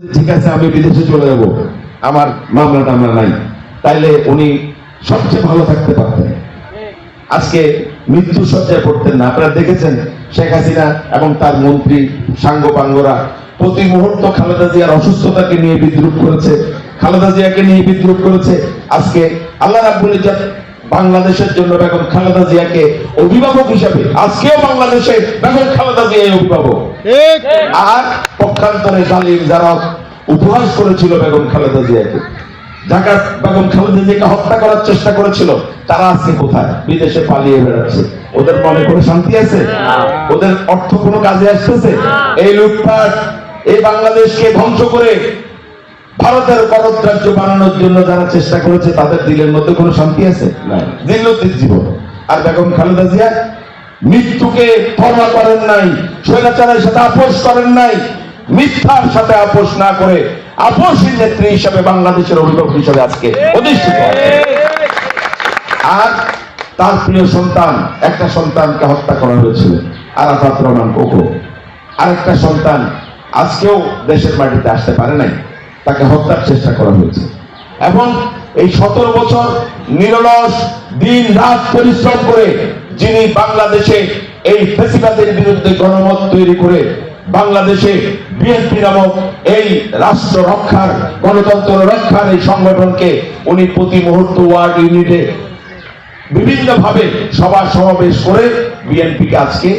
ঠিক আছে, আমি বিদেশে চলে যাব। আমার মামলা টামলা নাই। তাইলে উনি সবচেয়ে ভালো থাকতে পারতেন। আজকে মৃত্যু সজ্জায় পড়তেন না। আপনারা দেখেছেন শেখ হাসিনা এবং তার মন্ত্রী সাঙ্গপাঙ্গরা প্রতি মুহূর্ত খালেদা জিয়ার অসুস্থতাকে নিয়ে বিদ্রুপ করেছে। খালেদা জিয়াকে নিয়ে বিদ্রুপ করেছে। আজকে আল্লাহ রাব্বুল ইজ্জত বাংলাদেশের জন্য বেগম খালেদা জিয়াকে অভিভাবক হিসাবে আজকেও বাংলাদেশে বেগম খালেদা জিয়া অভিভাবক। আর পক্ষান্তরে জালিম যারা উপহাস করেছিল বেগম খালেদা জিয়াকে। ঢাকা বেগম খালেদা জিয়াকে হত্যা করার চেষ্টা করেছিল তারা আজকে কোথায়? বিদেশে পালিয়ে বেড়াচ্ছে। ওদের মনে কোনো শান্তি আছে? ওদের অর্থ কোনো কাজে আসতেছে? এই লুটপাট এই বাংলাদেশকে ধ্বংস করে ভারতের করত রাজ্য বানানোর জন্য যারা চেষ্টা করেছে তাদের দিলের মধ্যে কোনো শান্তি আছে? দিল্লতির জীবন। আর বেগম খালেদা জিয়া মৃত্যুকে পরোয়া করেন নাই স্বৈরাচারের সাথে আপোষ করেন নাই মিথ্যার সাথে আপোষ না করে আপোষী নেত্রী হিসাবে বাংলাদেশের অভিভাবক হিসাবে আজকে অধিষ্ঠিত আর তার প্রিয় সন্তান একটা সন্তানকে হত্যা করা হয়েছিল আরাফাত রহমান কোকো। আরেকটা সন্তান আজকেও দেশের মাটিতে আসতে পারে নাই। তাকে হত্যার চেষ্টা করা হয়েছে। এবং এই সতেরো বছর নিরলস, দিন রাত পরিশ্রম করে যিনি বাংলাদেশে এই ফেসিবাদের বিরুদ্ধে গণমত তৈরি করে বাংলাদেশে বিএনপি নামক এই রাষ্ট্র রক্ষার, গণতন্ত্র রক্ষার এই সংগঠনকে উনি প্রতি মুহূর্ত ওয়ার্ড ইউনিটে বিভিন্নভাবে সভা সমাবেশ করে বিএনপিকে আজকে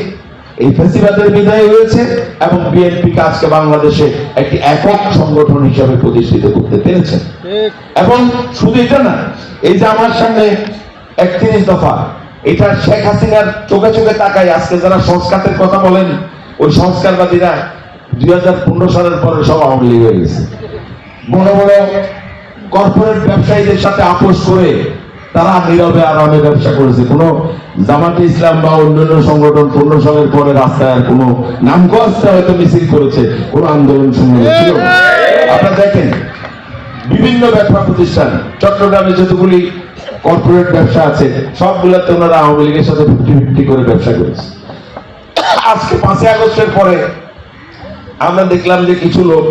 এই ফেসিবাদের বিদায় হয়েছে এবং বিএনপিকে আজকে বাংলাদেশে একটি একক সংগঠন হিসাবে প্রতিষ্ঠিত করতে পেরেছে। এবং শুধু এটা না এই যে আমার সামনে একত্রিশ দফা এটা শেখ হাসিনার চোখে চোখে তাকাই আজকে যারা সংস্কারের কথা বলেন ওই সংস্কারবাদীরা দুই হাজার পনেরো সালের পরে সব আওয়ামী লীগ হয়ে গেছে। বড় বড় কর্পোরেট ব্যবসায়ীদের সাথে আপোষ করে তারা নীরবে আরামে ব্যবসা করেছে। কোন জামাতে ইসলাম বা অন্যান্য সংগঠন পনেরো সালের পরে রাস্তায় কোনো নামকস্তে হয়তো মিছিল করেছে, কোন আন্দোলন সংগ্রাম ছিল। আপনারা দেখেন, বিভিন্ন ব্যবসা প্রতিষ্ঠান, চট্টগ্রামে যতগুলি কর্পোরেট ব্যবসা আছে, সবগুলোতে ওনারা আওয়ামী লীগের সাথে ফিফটি ফিফটি করে ব্যবসা করেছে। আজকে পাঁচই আগস্টের পরে আমরা দেখলাম যে কিছু লোক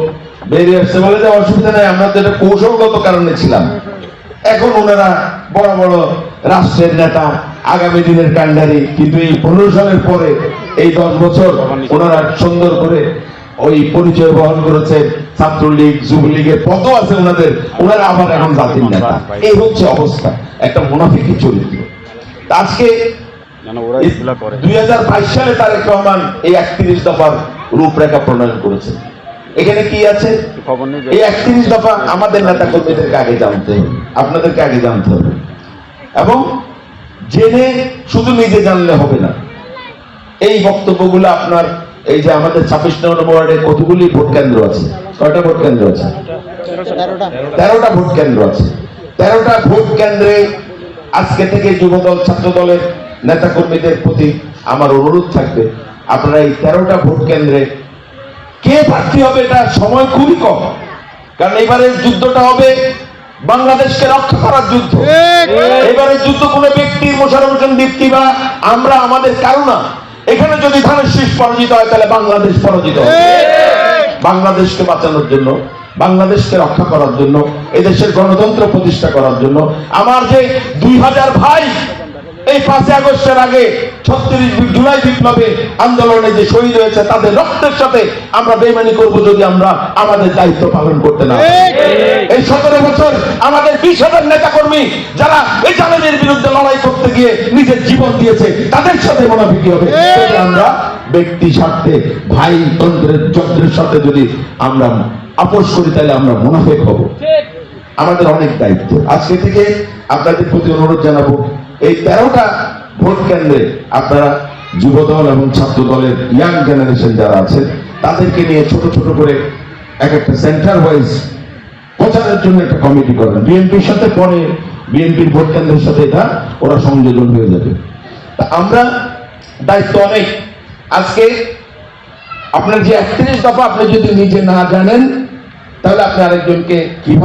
বেরিয়ে আসছে। বলে যে অসুবিধা নেই, আমরা তো এটা কৌশলগত কারণে ছিলাম। এখন ওনারা বড় বড় রাষ্ট্রের নেতা আগামী দিনের কান্ডারি কিন্তু এই পনেরো সালের পরে এই দশ বছর ওনারা সুন্দর করে ওই পরিচয় বহন করেছে ছাত্রলীগ যুবলীগের পদ আছে ওনাদের ওনারা আবার এখন জাতির নেতা। এই হচ্ছে অবস্থা একটা মুনাফিকি চরিত্র। আজকে যেন ওরা এগুলা করে। দুই সালে তারেক রহমান এই একত্রিশ দফার রূপরেখা প্রণয়ন করেছে এখানে কি আছে? এই একত্রিশ দফা আমাদের নেতা কর্মীদেরকে আগে জানতে হবে। আপনাদেরকে আগে জানতে হবে। এবং জেনে শুধু নিজে জানলে হবে না। এই বক্তব্যগুলো আপনার এই যে আমাদের ছাব্বিশ নম্বর ওয়ার্ডে কতগুলি ভোট কেন্দ্র আছে? কয়টা ভোট কেন্দ্র আছে? তেরোটা ভোট কেন্দ্র আছে। তেরোটা ভোট কেন্দ্রে আজকে থেকে যুবদল ছাত্র দলের নেতা কর্মীদের প্রতি আমার অনুরোধ থাকবে আপনারা এই তেরোটা ভোট কেন্দ্রে কে প্রার্থী হবে এটা সময় খুবই কম। কারণ এবারের যুদ্ধটা হবে বাংলাদেশকে রক্ষা করার যুদ্ধ। এবারের যুদ্ধ কোনো ব্যক্তি মোশারফ হোসেন দীপ্তি বা আমরা আমাদের কারও না। এখানে যদি ধানের শীষ পরাজিত হয় তাহলে বাংলাদেশ পরাজিত হবে। বাংলাদেশকে বাঁচানোর জন্য বাংলাদেশকে রক্ষা করার জন্য এদেশের গণতন্ত্র প্রতিষ্ঠা করার জন্য আমার যে দুই হাজার ভাই এই পাঁচই আগস্টের আগে ছত্রিশ জুলাই বিপ্লবে আন্দোলনে যে শহীদ হয়েছে তাদের রক্তের সাথে আমরা বেমানি করব যদি আমরা আমাদের দায়িত্ব পালন করতে না এই সতেরো বছর আমাদের বিশ হাজার নেতা কর্মী যারা এই জালেমের বিরুদ্ধে লড়াই করতে গিয়ে নিজের জীবন দিয়েছে তাদের সাথে মোনাফিকি হবে? আমরা ব্যক্তি স্বার্থে ভাই তন্ত্রের যন্ত্রের সাথে যদি আমরা আপোষ করি তাহলে আমরা মুনাফেক হব। আমাদের অনেক দায়িত্ব। আজকে থেকে আপনাদের প্রতি অনুরোধ জানাব এই তেরোটা ভোট কেন্দ্রে আপনারা যুবদল এবং ছাত্র দলের ইয়াং জেনারেশন যারা আছে, তাদেরকে নিয়ে ছোট ছোট করে এক একটা সেন্টার ওয়াইজ প্রচারের জন্য একটা কমিটি করবেন বিএনপির সাথে পরে বিএনপির ভোট কেন্দ্রের সাথে এটা ওরা সংযোজন হয়ে যাবে। তা আমরা দায়িত্ব অনেক। আজকে আপনার যে একত্রিশ দফা আপনি যদি নিজে না জানেন, তাহলে আপনি আরেকজনকে কীভাবে